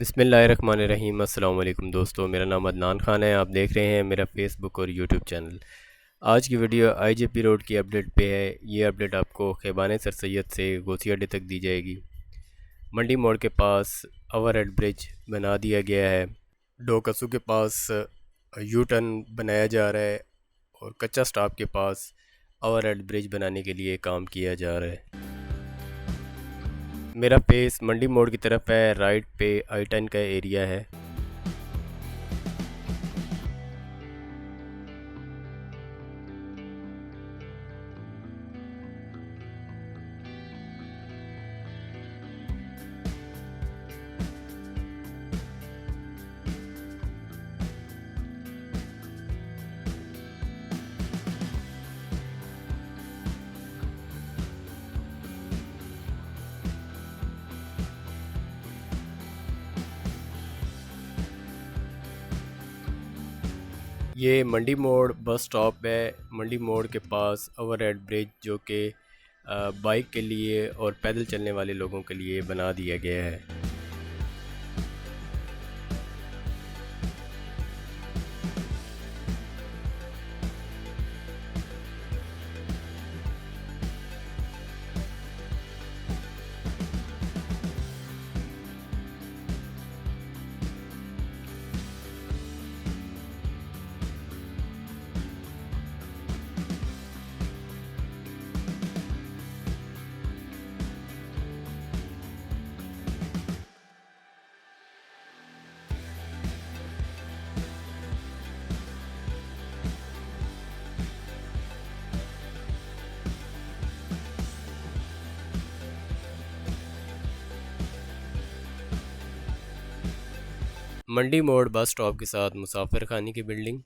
बिसमीम अल्लाम दोस्तों, मेरा नाम अदनान ख़ान है। आप देख रहे हैं मेरा फेसबुक और यूट्यूब चैनल। आज की वीडियो आईजेपी रोड की अपडेट पे है। ये अपडेट आपको खेबान सर सैद से गोसी अड्डे तक दी जाएगी। मंडी मोड़ के पास ओवर हेड ब्रिज बना दिया गया है। डोकसू के पास यू टर्न बनाया जा रहा है और कच्चा स्टाफ के पास ओवर हेड ब्रिज बनाने के लिए काम किया जा रहा है। मेरा पेस मंडी मोड़ की तरफ़ है राइट पे आई टेन का एरिया है। ये मंडी मोड़ बस स्टॉप है। मंडी मोड़ के पास ओवर हेड ब्रिज जो कि बाइक के लिए और पैदल चलने वाले लोगों के लिए बना दिया गया है। मंडी मोड़ बस स्टॉप के साथ मुसाफिर खानी की बिल्डिंग।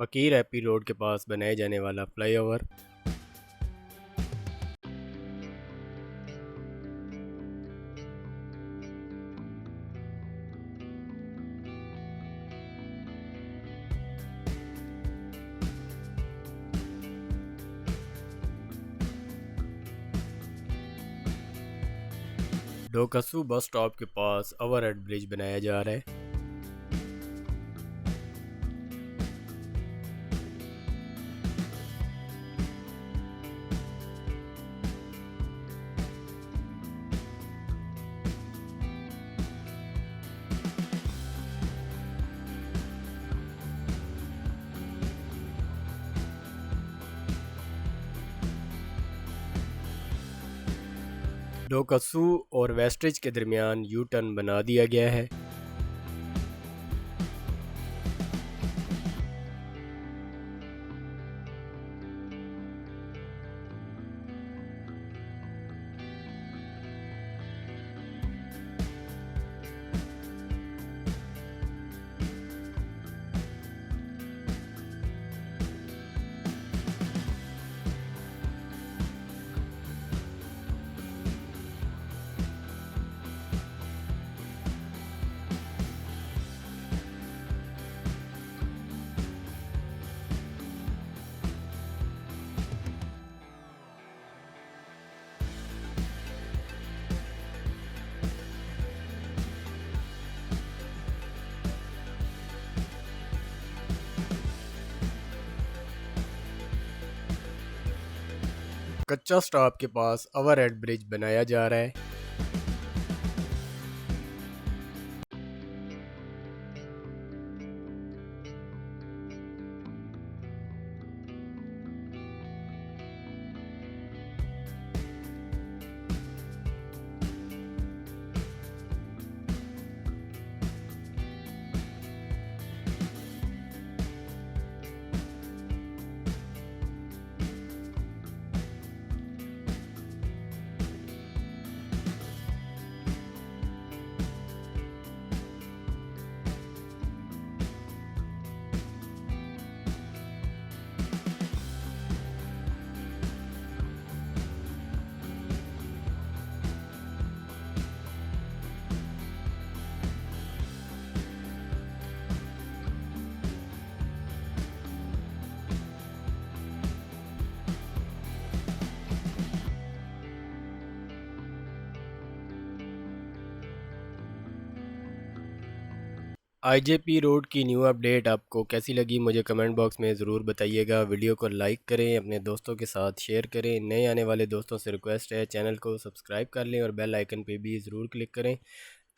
फकीर हैप्पी रोड के पास बनाए जाने वाला फ्लाईओवर। डोकसू बस स्टॉप के पास ओवर ब्रिज बनाया जा रहा है। डोकसू और वेस्टेज के दरमियान यू टर्न बना दिया गया है। कच्चा स्टॉप के पास ओवर हेड ब्रिज बनाया जा रहा है। आईजेपी रोड की न्यू अपडेट आपको कैसी लगी? मुझे कमेंट बॉक्स में ज़रूर बताइएगा। वीडियो को लाइक करें, अपने दोस्तों के साथ शेयर करें। नए आने वाले दोस्तों से रिक्वेस्ट है चैनल को सब्सक्राइब कर लें और बेल आइकन पे भी ज़रूर क्लिक करें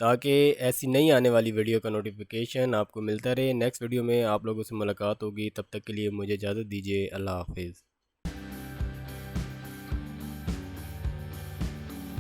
ताकि ऐसी नई आने वाली वीडियो का नोटिफिकेशन आपको मिलता रहे। नेक्स्ट वीडियो में आप लोगों से मुलाकात होगी। तब तक के लिए मुझे इजाज़त दीजिए। अल्लाह हाफिज़।